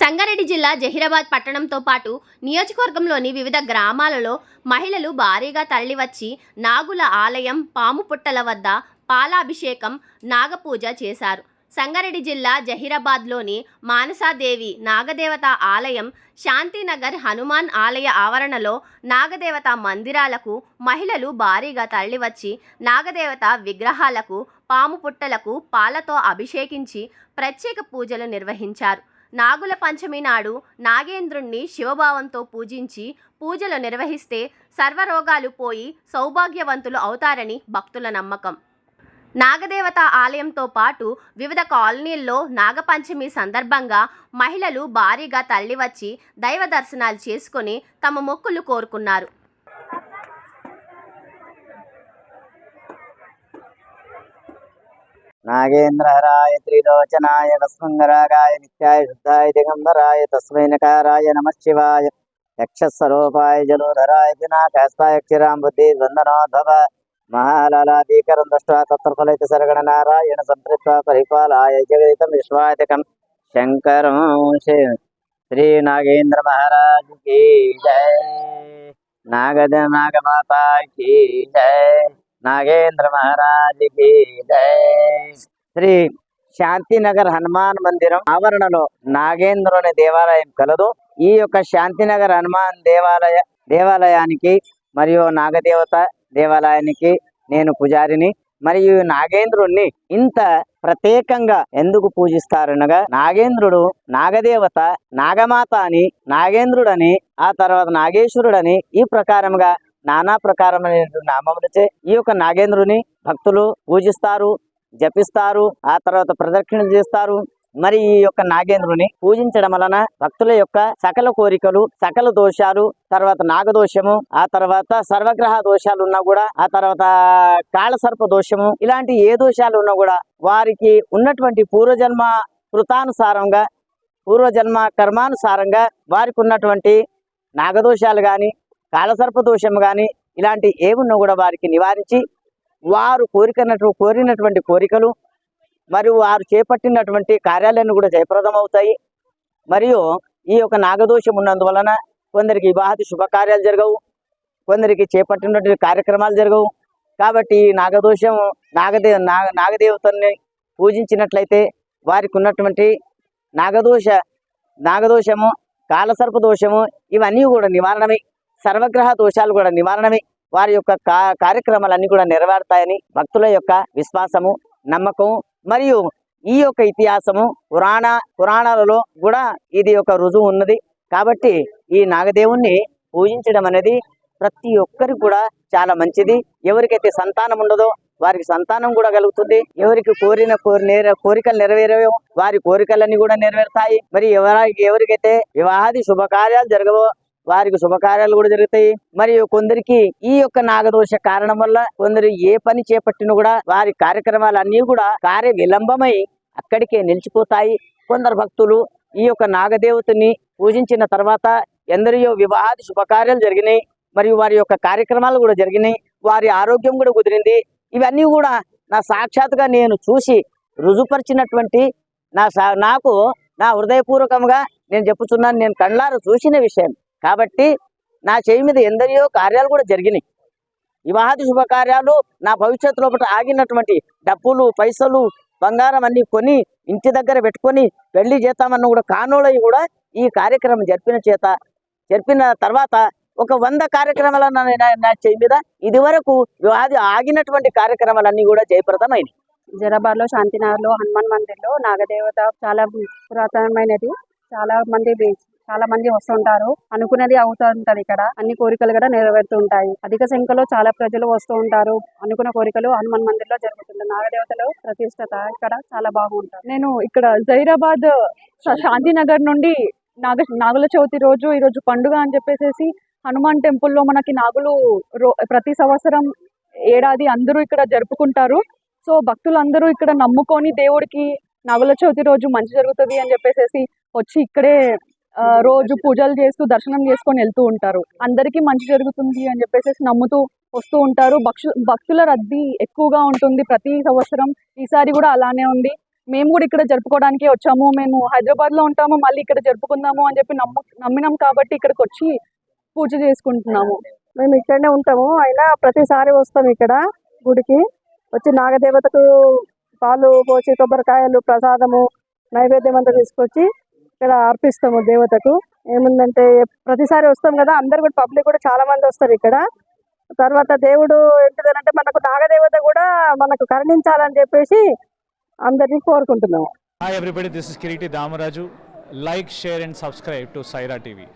సంగారెడ్డి జిల్లా జహీరాబాద్ పట్టణంతో పాటు నియోజకవర్గంలోని వివిధ గ్రామాలలో మహిళలు భారీగా తరలివచ్చి నాగుల ఆలయం పాము పుట్టల వద్ద పాలాభిషేకం నాగపూజ చేశారు. సంగారెడ్డి జిల్లా జహీరాబాద్లోని మానసాదేవి నాగదేవత ఆలయం శాంతినగర్ హనుమాన్ ఆలయ ఆవరణలో నాగదేవత మందిరాలకు మహిళలు భారీగా తరలివచ్చి నాగదేవత విగ్రహాలకు పాము పుట్టలకు పాలతో అభిషేకించి ప్రత్యేక పూజలు నిర్వహించారు. నాగుల పంచమి నాడు నాగేంద్రుణ్ణి శివభావంతో పూజించి పూజలు నిర్వహిస్తే సర్వరోగాలు పోయి సౌభాగ్యవంతులు అవుతారని భక్తుల నమ్మకం. నాగదేవత ఆలయంతో పాటు వివిధ కాలనీల్లో నాగపంచమి సందర్భంగా మహిళలు భారీగా తరలివచ్చి దైవ దర్శనాలు చేసుకొని తమ మొక్కులు కోరుకున్నారు. నాగేంద్రహరాయ త్రిలోచనాయ వస్మంగరాగాయ నిత్యాయ శుద్ధాయ దిగంబరాయ తస్మై నకారాయ నమ శివాయ యక్షస్వరూపాయ జలోధరాయ పినాకాస్తాయ క్షిరాం బుద్ధి ద్వందనోద్భవ మహాలలాదీకరం దృష్ట్వా తత్రఫలిత సరగణ నారాయణ సంతృప్త పరిపాలాయ జగదితం విశ్వాతికం శంకరం శ్రీ నాగేంద్ర మహారాజ్కి జయ నాగద నాగమాత కి జయ నాగేంద్ర మహారాజుకి శ్రీ శాంతినగర్ హనుమాన్ మందిరం ఆవరణలో నాగేంద్రుని దేవాలయం కలదు. ఈ యొక్క శాంతినగర్ హనుమాన్ దేవాలయ దేవాలయానికి మరియు నాగదేవత దేవాలయానికి నేను పూజారిని. మరియు నాగేంద్రుణ్ణి ఇంత ప్రత్యేకంగా ఎందుకు పూజిస్తారనగా నాగేంద్రుడు నాగదేవత నాగమాత అని నాగేంద్రుడని ఆ తర్వాత నాగేశ్వరుడని ఈ ప్రకారముగా నానా ప్రకారమైనటువంటి నామములచే ఈ యొక్క నాగేంద్రుని భక్తులు పూజిస్తారు జపిస్తారు ఆ తర్వాత ప్రదక్షిణలు చేస్తారు. మరి ఈ యొక్క నాగేంద్రుని పూజించడం వలన భక్తుల యొక్క సకల కోరికలు సకల దోషాలు తర్వాత నాగదోషము ఆ తర్వాత సర్వగ్రహ దోషాలు ఉన్నా కూడా ఆ తర్వాత కాళసర్ప దోషము ఇలాంటి ఏ దోషాలు ఉన్నా కూడా వారికి ఉన్నటువంటి పూర్వజన్మ కృతానుసారంగా పూర్వజన్మ కర్మానుసారంగా వారికి ఉన్నటువంటి నాగదోషాలు కానీ కాలసర్ప దోషం కానీ ఇలాంటి ఏమున్నా కూడా వారికి నివారించి వారు కోరికనటు కోరినటువంటి కోరికలు మరియు వారు చేపట్టినటువంటి కార్యాలయాన్ని కూడా జయప్రదం అవుతాయి మరియు ఈ యొక్క నాగదోషం ఉన్నందువలన కొందరికి వివాహతి శుభకార్యాలు జరగవు. కొందరికి చేపట్టినటువంటి కార్యక్రమాలు జరగవు. కాబట్టి ఈ నాగదోషం నాగదే నాగ నాగదేవతల్ని పూజించినట్లయితే వారికి ఉన్నటువంటి నాగదోష నాగదోషము కాలసర్ప దోషము ఇవన్నీ కూడా నివారణమై. సర్వగ్రహ దోషాలు కూడా నివారణమే. వారి యొక్క కార్యక్రమాలన్నీ కూడా నెరవేరుతాయని భక్తుల యొక్క విశ్వాసము నమ్మకం మరియు ఈ యొక్క ఇతిహాసము పురాణ పురాణాలలో కూడా ఇది ఒక రుజువు ఉన్నది. కాబట్టి ఈ నాగదేవుణ్ణి పూజించడం అనేది ప్రతి ఒక్కరికి కూడా చాలా మంచిది. ఎవరికైతే సంతానం ఉండదో వారికి సంతానం కూడా కలుగుతుంది. ఎవరికి కోరిన కోరి నేర కోరికలు నెరవేరవో వారి కోరికలన్నీ కూడా నెరవేరుతాయి. మరి ఎవరికి ఎవరికైతే వివాహాది శుభకార్యాలు జరగవో వారికి శుభకార్యాలు కూడా జరుగుతాయి. మరియు కొందరికి ఈ యొక్క నాగదోష కారణం వల్ల కొందరు ఏ పని చేపట్టినా కూడా వారి కార్యక్రమాలన్నీ కూడా కార్య విలంబమై అక్కడికే నిలిచిపోతాయి. కొందరు భక్తులు ఈ యొక్క నాగదేవతని పూజించిన తర్వాత ఎందరియో వివాహాది శుభకార్యాలు జరిగినాయి. మరియు వారి యొక్క కార్యక్రమాలు కూడా జరిగినాయి. వారి ఆరోగ్యం కూడా కుదిరింది. ఇవన్నీ కూడా నా సాక్షాత్గా నేను చూసి రుజుపరిచినటువంటి నా సా- నాకు నా హృదయపూర్వకంగా నేను చెప్పుచున్నాను. నేను కళ్ళారు చూసిన విషయం. కాబట్టి నా చేయి మీద ఎందరియో కార్యాలు కూడా జరిగినాయి. వివాహాది శుభకార్యాలు నా భవిష్యత్తు లోపల ఆగినటువంటి డబ్బులు పైసలు బంగారం అన్ని కొని ఇంటి దగ్గర పెట్టుకొని పెళ్ళి చేస్తామన్న కూడా కానోళ్ళవి కూడా ఈ కార్యక్రమం జరిపిన చేత జరిపిన తర్వాత ఒక వంద కార్యక్రమాల నా చేయి మీద ఇది వరకు ఆగినటువంటి కార్యక్రమాలన్నీ కూడా జయప్రదమైనవి జరాబాద్లో లో శాంతినగర్లో హనుమాన్ మందిర్లో నాగదేవత చాలా పురాతనమైనది. చాలా మంది చాలా మంది వస్తుంటారు. అనుకున్నది అవుతూ ఉంటది ఇక్కడ. అన్ని కోరికలు కూడా నెరవేరుతుంటాయి. అధిక సంఖ్యలో చాలా ప్రజలు వస్తూ ఉంటారు. అనుకున్న కోరికలు హనుమాన్ మందిర్లో జరుగుతుంది. నాగదేవతలో ప్రతిష్టత ఇక్కడ చాలా బాగుంటారు నేను ఇక్కడ జైరాబాద్ శాంతినగర్ నుండి నాగ నాగుల చవితి రోజు ఈ రోజు పండుగ అని చెప్పేసి హనుమాన్ టెంపుల్లో మనకి నాగులు రో- ప్రతి సంవత్సరం ఏడాది అందరూ ఇక్కడ జరుపుకుంటారు. సో భక్తులందరూ ఇక్కడ నమ్ముకొని దేవుడికి నగుల చవితి రోజు మంచి జరుగుతుంది అని చెప్పేసి వచ్చి ఇక్కడే రోజు పూజలు చేస్తూ దర్శనం చేసుకొని వెళ్తూ ఉంటారు. అందరికీ మంచి జరుగుతుంది అని చెప్పేసి నమ్ముతూ వస్తూ ఉంటారు. భక్షు భక్తుల రద్దీ ఎక్కువగా ఉంటుంది. ప్రతి సంవత్సరం ఈసారి కూడా అలానే ఉంది. మేము కూడా ఇక్కడ జరుపుకోవడానికి వచ్చాము. మేము హైదరాబాద్లో ఉంటాము మళ్ళీ ఇక్కడ జరుపుకుందాము అని చెప్పి నమ్ము నమ్మినాం కాబట్టి ఇక్కడికి వచ్చి పూజ చేసుకుంటున్నాము. మేము ఇక్కడనే ఉంటాము. అయినా ప్రతిసారి వస్తాం ఇక్కడ గుడికి. వచ్చి నాగదేవతకు పాలు పోసి కొబ్బరికాయలు ప్రసాదము నైవేద్యం అంతా తీసుకొచ్చి ఇక్కడ అర్పిస్తాము దేవతకు. ఏముందంటే ప్రతిసారి వస్తాం కదా అందరు కూడా పబ్లిక్ కూడా చాలా మంది వస్తారు ఇక్కడ. తర్వాత దేవుడు ఏంటిదనంటే మనకు నాగదేవత కూడా మనకు కరుణించాలని చెప్పేసి అందరినీ కోరుకుంటున్నాము. Hi everybody this is Kireeti Damaraju like share and subscribe to Saira TV